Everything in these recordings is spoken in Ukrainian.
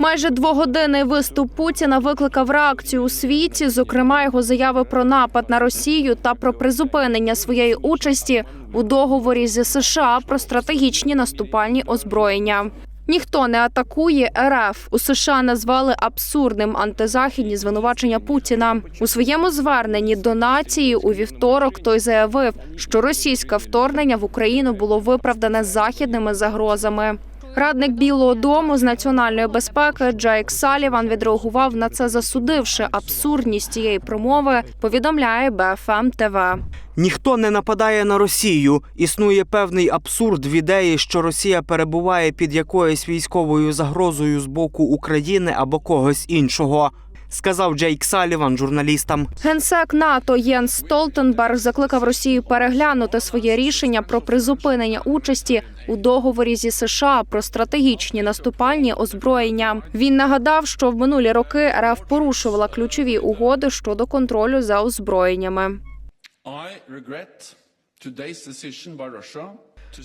Майже двогодинний виступ Путіна викликав реакцію у світі, зокрема його заяви про напад на Росію та про призупинення своєї участі у договорі зі США про стратегічні наступальні озброєння. Ніхто не атакує РФ. У США назвали абсурдним антизахідні звинувачення Путіна у своєму зверненні до нації у вівторок. Той заявив, що російське вторгнення в Україну було виправдане західними загрозами. Радник Білого Дому з національної безпеки Джейк Саліван відреагував на це, засудивши абсурдність цієї промови. Повідомляє БФМ ТВ. Ніхто не нападає на Росію. Існує певний абсурд в ідеї, що Росія перебуває під якоюсь військовою загрозою з боку України або когось іншого. Сказав Джейк Саліван журналістам. Генсек НАТО Єнс Столтенберг закликав Росію переглянути своє рішення про призупинення участі у договорі зі США про стратегічні наступальні озброєння. Він нагадав, що в минулі роки РФ порушувала ключові угоди щодо контролю за озброєннями. I regret today's decision by Russia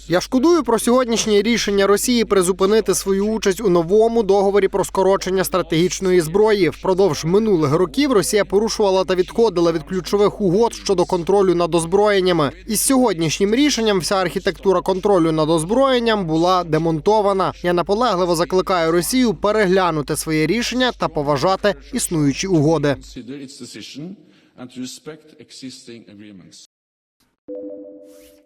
Я шкодую про сьогоднішнє рішення Росії призупинити свою участь у новому договорі про скорочення стратегічної зброї. Впродовж минулих років Росія порушувала та відходила від ключових угод щодо контролю над озброєннями. Із сьогоднішнім рішенням вся архітектура контролю над озброєнням була демонтована. Я наполегливо закликаю Росію переглянути своє рішення та поважати існуючі угоди. and to.